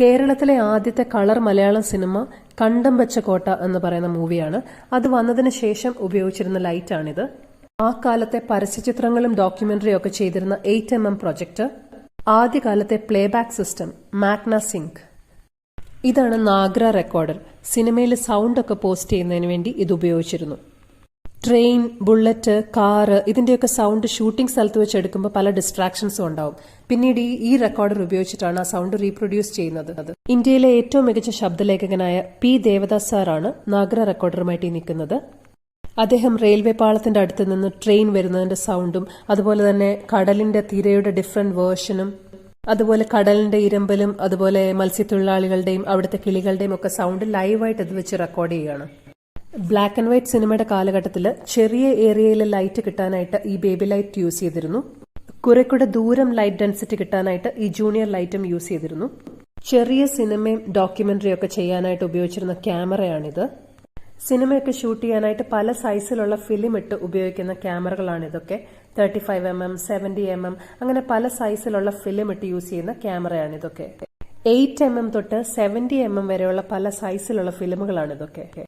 കേരളത്തിലെ ആദ്യത്തെ colour Malayalam cinema കണ്ടം വെച്ച കോട്ട എന്ന് പറയുന്ന മൂവിയാണ്. അത് വന്നതിന് ശേഷം ഉപയോഗിച്ചിരുന്ന ലൈറ്റാണിത്. ആ കാലത്തെ പരസ്യചിത്രങ്ങളും ഡോക്യുമെന്ററിയും ഒക്കെ ചെയ്തിരുന്ന എയ്റ്റ് എം എം പ്രൊജക്ട്. ആദ്യകാലത്തെ പ്ലേബാക്ക് സിസ്റ്റം മാഗ്ന സിങ്ക് ഇതാണ് നാഗ്ര റെക്കോർഡർ സിനിമയിൽ സൗണ്ട് ഒക്കെ പോസ്റ്റ് ചെയ്യുന്നതിന് വേണ്ടി ഇത് ഉപയോഗിച്ചിരുന്നു. ട്രെയിൻ ബുള്ളറ്റ് കാറ് ഇതിന്റെയൊക്കെ സൗണ്ട് ഷൂട്ടിംഗ് സ്ഥലത്ത് വെച്ച് എടുക്കുമ്പോൾ പല ഡിസ്ട്രാക്ഷൻസും ഉണ്ടാവും. പിന്നീട് ഈ ഈ റെക്കോർഡർ ഉപയോഗിച്ചിട്ടാണ് ആ സൗണ്ട് റീപ്രൊഡ്യൂസ് ചെയ്യുന്നത്. ഇന്ത്യയിലെ ഏറ്റവും മികച്ച ശബ്ദലേഖകനായ പി ദേവദാസ് സാറാണ് നാഗ്ര റെക്കോർഡറുമായിട്ട് നിൽക്കുന്നത്. അദ്ദേഹം റെയിൽവേ പാളത്തിന്റെ അടുത്ത് നിന്ന് ട്രെയിൻ വരുന്നതിന്റെ സൗണ്ടും അതുപോലെ തന്നെ കടലിന്റെ തിരയുടെ ഡിഫറെന്റ് വേർഷനും അതുപോലെ കടലിന്റെ ഇരമ്പലും അതുപോലെ മത്സ്യത്തൊഴിലാളികളുടെയും അവിടുത്തെ കിളികളുടെയും ഒക്കെ സൗണ്ട് ലൈവായിട്ട് ഇത് വെച്ച് റെക്കോർഡ് ചെയ്യുകയാണ്. ബ്ലാക്ക് ആൻഡ് വൈറ്റ് സിനിമയുടെ കാലഘട്ടത്തിൽ ചെറിയ ഏരിയയിൽ ലൈറ്റ് കിട്ടാനായിട്ട് ഈ ബേബി ലൈറ്റ് യൂസ് ചെയ്തിരുന്നു. കുറെ കൂടെ ദൂരം ലൈറ്റ് ഡെൻസിറ്റി കിട്ടാനായിട്ട് ഈ ജൂനിയർ ലൈറ്റും യൂസ് ചെയ്തിരുന്നു. ചെറിയ സിനിമയും ഡോക്യുമെന്ററിയും ഒക്കെ ചെയ്യാനായിട്ട് ഉപയോഗിച്ചിരുന്ന ക്യാമറയാണിത് സിനിമയൊക്കെ ഷൂട്ട് ചെയ്യാനായിട്ട് പല സൈസിലുള്ള ഫിലിം ഇട്ട് ഉപയോഗിക്കുന്ന ക്യാമറകളാണ് ഇതൊക്കെ. Thirty five M M seventy M M അങ്ങനെ പല സൈസിലുള്ള ഫിലിം ഇട്ട് യൂസ് ചെയ്യുന്ന ക്യാമറയാണ് ഇതൊക്കെ. എയ്റ്റ് എം എം തൊട്ട് സെവന്റി എം എം വരെയുള്ള പല സൈസിലുള്ള ഫിലിമുകളാണ് ഇതൊക്കെ.